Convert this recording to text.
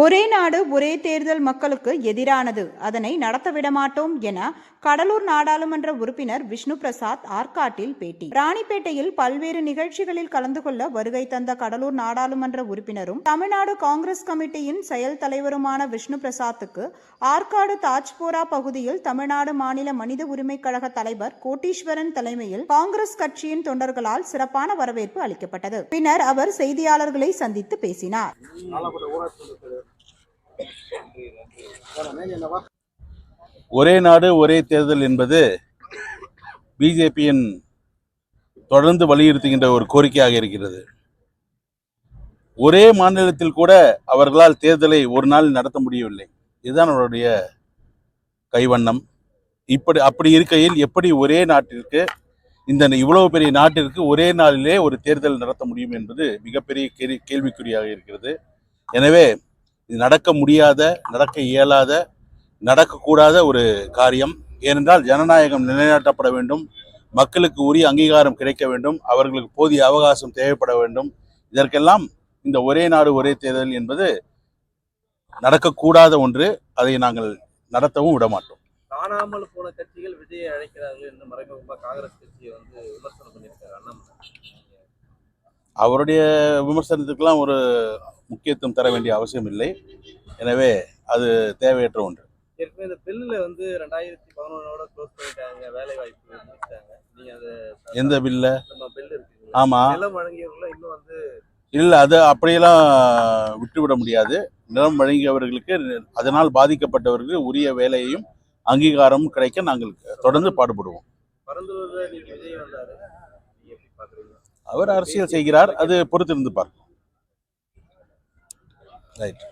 ஒரே நாடு ஒரே தேர்தல் மக்களுக்கு எதிரானது. அதனை நடத்த விடமாட்டோம் என கடலூர் நாடாளுமன்ற உறுப்பினர் விஷ்ணு பிரசாத் ஆற்காட்டில் பேட்டி. ராணிப்பேட்டையில் பல்வேறு நிகழ்ச்சிகளில் கலந்து கொள்ள வருகை தந்த கடலூர் நாடாளுமன்ற உறுப்பினரும் தமிழ்நாடு காங்கிரஸ் கமிட்டியின் செயல் தலைவருமான விஷ்ணு பிரசாத்துக்கு ஆற்காடு தாஜ்போரா பகுதியில் தமிழ்நாடு மாநில மனித உரிமை கழக தலைவர் கோட்டீஸ்வரன் தலைமையில் காங்கிரஸ் கட்சியின் தொண்டர்களால் சிறப்பான வரவேற்பு அளிக்கப்பட்டது. பின்னர் அவர் செய்தியாளர்களை சந்தித்து பேசினார். ஒரே நாடு ஒரே தேர்தல் என்பது பிஜேபியின் தொடர்ந்து வலியுறுத்துகின்ற ஒரு கோரிக்கையாக இருக்கிறது. ஒரே மாநிலத்தில் கூட அவர்களால் தேர்தலை ஒரு நாள் நடத்த முடியவில்லை. இதுதான் அவருடைய கைவண்ணம். இப்படி அப்படி இருக்கையில் எப்படி ஒரே நாட்டிற்கு இந்த இவ்வளவு பெரிய நாட்டிற்கு ஒரே நாளிலே ஒரு தேர்தல் நடத்த முடியும் என்பது மிகப்பெரிய கேள்வி கேள்விக்குறியாக இருக்கிறது. எனவே இது நடக்க முடியாத நடக்க இயலாத நடக்கக்கூடாத ஒரு காரியம். ஏனென்றால் ஜனநாயகம் நிலைநாட்டப்பட வேண்டும். மக்களுக்கு உரிய அங்கீகாரம் கிடைக்க வேண்டும். அவர்களுக்கு போதிய அவகாசம் தேவைப்பட வேண்டும். இதற்கெல்லாம் இந்த ஒரே நாடு ஒரே தேர்தல் என்பது நடக்கக்கூடாத ஒன்று. அதை நாங்கள் நடத்தவும் விட மாட்டோம் காணாமல் போன கட்சிகள் விஜயை அழைக்கிறார்கள் என்று மறைமுகமா காங்கிரஸ் கட்சியை வந்து விமர்சனம் பண்ணியிருக்காரு அண்ணாமலை. அவருடைய விமர்சனத்துக்கெல்லாம் ஒரு முக்கியத்துவம் தர வேண்டிய அவசியம் இல்லை. எனவே அது தேவையற்ற ஒன்று. ஏற்கனவே இந்த பில்லுல வந்து ரெண்டாயிரத்தி பதினொன்னோட க்ளோஸ் பண்ணிட்டாங்க வேலை வாய்ப்பு முடிச்சிட்டாங்க அது எந்த பில்ல? நம்ம பில் இருக்கு ஆமா. நிலம் வழங்கியவர்கள இன்னும் வந்து இல்லை அது அப்படியெல்லாம் விட்டுவிட முடியாது. நிலம் வழங்கியவர்களுக்கு அதனால் பாதிக்கப்பட்டவர்களுக்கு உரிய வேலையையும் அங்கீகாரமும் கிடைக்க நாங்கள் தொடர்ந்து பாடுபடுவோம். அவர் அரசியல் செய்கிறார் அது பொறுத்திருந்து பார்ப்போம். ரைட்